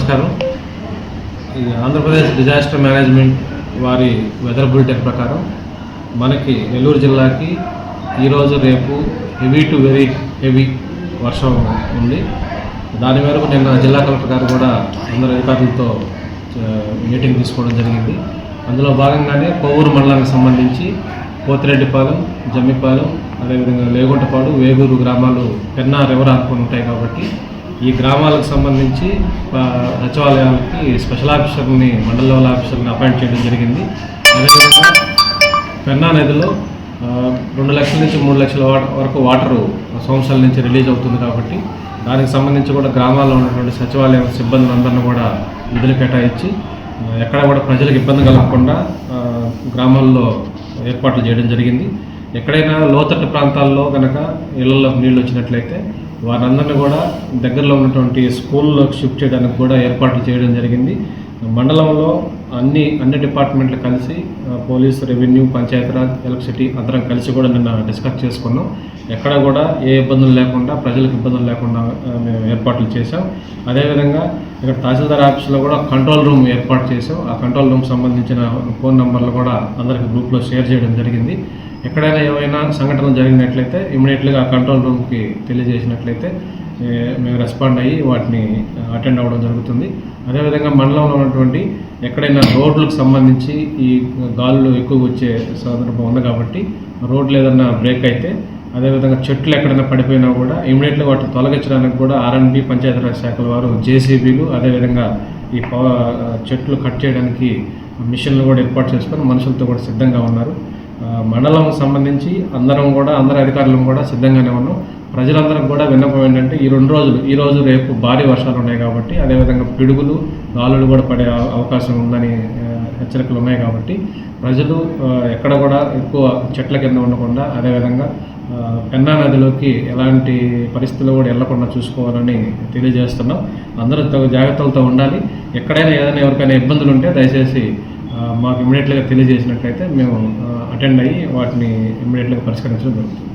నమస్కారం. ఈ Andhra Pradesh disaster management వారి వెదర్ బులెటిన్ ప్రకారం మనకి నెల్లూరు జిల్లాకి ఈరోజు రేపు హెవీ టు వెరీ హెవీ వర్షం ఉంది. దాని మేరకు నిన్న జిల్లా కలెక్టర్ గారు కూడా అందరు అధికారులతో మీటింగ్ తీసుకోవడం జరిగింది. అందులో భాగంగానే కొవ్వూరు మండలానికి సంబంధించి పోతిరెడ్డిపాలెం జమ్మిపాలెం అదేవిధంగా లేగుంటపాడు వేగూరు గ్రామాలు పెన్నా రివర్ ఆనుకొని ఉంటాయి కాబట్టి ఈ గ్రామాలకు సంబంధించి సచివాలయానికి స్పెషల్ ఆఫీసర్ని మండల లెవెల్ ఆఫీసర్ని అపాయింట్ చేయడం జరిగింది. అదేవిధంగా పెన్నా నదిలో రెండు లక్షల నుంచి మూడు లక్షల వరకు వాటరు సంవత్సరాల నుంచి రిలీజ్ అవుతుంది కాబట్టి దానికి సంబంధించి కూడా గ్రామాల్లో ఉన్నటువంటి సచివాలయం సిబ్బందులందరినీ కూడా విధులు కేటాయించి ఎక్కడ కూడా ప్రజలకు ఇబ్బంది కలగకుండా గ్రామాల్లో ఏర్పాట్లు చేయడం జరిగింది. ఎక్కడైనా లోతట్టు ప్రాంతాల్లో కనుక ఇళ్ళలో నీళ్ళు వచ్చినట్లయితే వారందరినీ కూడా దగ్గరలో ఉన్నటువంటి స్కూల్లోకి షిఫ్ట్ చేయడానికి కూడా ఏర్పాట్లు చేయడం జరిగింది. మండలంలో అన్ని అన్ని డిపార్ట్మెంట్లు కలిసి పోలీస్ రెవెన్యూ పంచాయతీరాజ్ ఎలక్ట్రిసిటీ అందరం కలిసి కూడా నిన్న డిస్కస్ చేసుకున్నాం. ఎక్కడ కూడా ఏ ఇబ్బందులు లేకుండా ప్రజలకు ఇబ్బందులు లేకుండా మేము ఏర్పాట్లు చేసాం అదేవిధంగా ఇక్కడ తహసీల్దార్ ఆఫీస్లో కూడా కంట్రోల్ రూమ్ ఏర్పాటు చేసాం ఆ కంట్రోల్ రూమ్ సంబంధించిన ఫోన్ నెంబర్లు కూడా అందరికి గ్రూప్లో షేర్ చేయడం జరిగింది. ఎక్కడైనా ఏమైనా సంఘటనలు జరిగినట్లయితే ఇమీడియట్గా కంట్రోల్ రూమ్కి తెలియజేసినట్లయితే మేము రెస్పాండ్ అయ్యి వాటిని అటెండ్ అవ్వడం జరుగుతుంది. అదేవిధంగా మండలంలో ఉన్నటువంటి ఎక్కడైనా రోడ్లకు సంబంధించి ఈ గాలులు ఎక్కువ వచ్చే సందర్భం ఉంది కాబట్టి రోడ్లు ఏదైనా బ్రేక్ అయితే అదేవిధంగా చెట్లు ఎక్కడైనా పడిపోయినా కూడా ఇమీడియట్గా వాటిని తొలగించడానికి కూడా ఆర్ఎన్బి పంచాయతీరాజ్ శాఖల వారు జేసీబీలు అదేవిధంగా ఈ పవ- చెట్లు కట్ చేయడానికి మిషన్లు కూడా ఏర్పాటు చేసుకొని మనుషులతో కూడా సిద్ధంగా ఉన్నారు. మండలం సంబంధించి అందరం కూడా అందరి అధికారులను కూడా సిద్ధంగానే ఉన్నాం. ప్రజలందరికి కూడా విన్నపం ఏంటంటే ఈ రెండు రోజులు ఈ రోజు రేపు భారీ వర్షాలు ఉన్నాయి కాబట్టి అదేవిధంగా పిడుగులు గాలులు కూడా పడే అవకాశం ఉందని హెచ్చరికలు ఉన్నాయి కాబట్టి ప్రజలు ఎక్కడ కూడా ఎక్కువ చెట్ల కింద ఉండకుండా అదేవిధంగా పెన్నా నదిలోకి ఎలాంటి పరిస్థితుల్లో కూడా వెళ్ళకుండా చూసుకోవాలని తెలియజేస్తున్నాం. అందరూ జాగ్రత్తలతో ఉండాలి. ఎక్కడైనా ఏదైనా ఎవరికైనా ఇబ్బందులు ఉంటే దయచేసి మాకు ఇమీడియట్గా తెలియజేసినట్లయితే మేము అటెండ్ అయ్యి వాటిని ఇమీడియట్గా పరిష్కరించడం జరుగుతుంది.